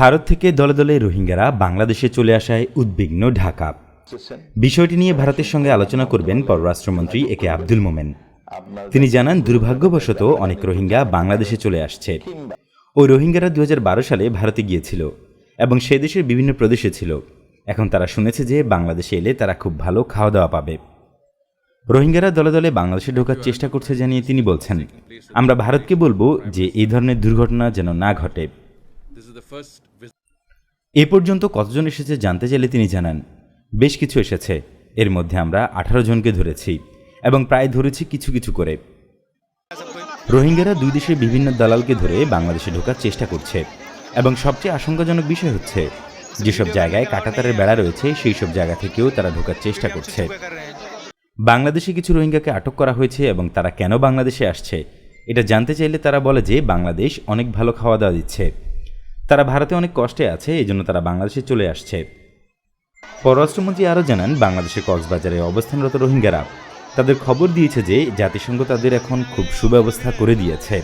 ভারত থেকে দলে দলে রোহিঙ্গারা বাংলাদেশে চলে আসায় উদ্বিগ্ন ঢাকা। বিষয়টি নিয়ে ভারতের সঙ্গে আলোচনা করবেন পররাষ্ট্রমন্ত্রী এ কে আব্দুল মোমেন। তিনি জানান, দুর্ভাগ্যবশত অনেক রোহিঙ্গা বাংলাদেশে চলে আসছে। ওই রোহিঙ্গারা দু হাজার বারো সালে ভারতে গিয়েছিল এবং সে দেশের বিভিন্ন প্রদেশে ছিল। এখন তারা শুনেছে যে বাংলাদেশে এলে তারা খুব ভালো খাওয়া দাওয়া পাবে। রোহিঙ্গারা দলে দলে বাংলাদেশে ঢোকার চেষ্টা করছে জানিয়ে তিনি বলছেন, আমরা ভারতকে বলব যে এই ধরনের দুর্ঘটনা যেন না ঘটে। এ পর্যন্ত কতজন এসেছে জানতে চাইলে তিনি জানান, বেশ কিছু এসেছে। এর মধ্যে আমরা আঠারো জনকে ধরেছি এবং প্রায় ধরেছি কিছু কিছু করে। রোহিঙ্গারা দুই দেশের বিভিন্ন দালালকে ধরে বাংলাদেশে ঢোকার চেষ্টা করছে এবং সবচেয়ে আশঙ্কাজনক বিষয় হচ্ছে, যেসব জায়গায় কাটাতারের বেড়া রয়েছে সেই সব জায়গা থেকেও তারা ঢোকার চেষ্টা করছে। বাংলাদেশে কিছু রোহিঙ্গাকে আটক করা হয়েছে এবং তারা কেন বাংলাদেশে আসছে, এটা জানতে চাইলে তারা বলে যে, বাংলাদেশ অনেক ভালো খাওয়া দাওয়া দিচ্ছে। তারা ভারতে অনেক কষ্টে আছে এই জন্য তারা বাংলাদেশে চলে আসছে। পররাষ্ট্রমন্ত্রী আরও জানান, বাংলাদেশের কক্সবাজারে অবস্থানরত রোহিঙ্গারা তাদের খবর দিয়েছে যে জাতিসংঘ তাদের এখন খুব সুব্যবস্থা করে দিয়েছে।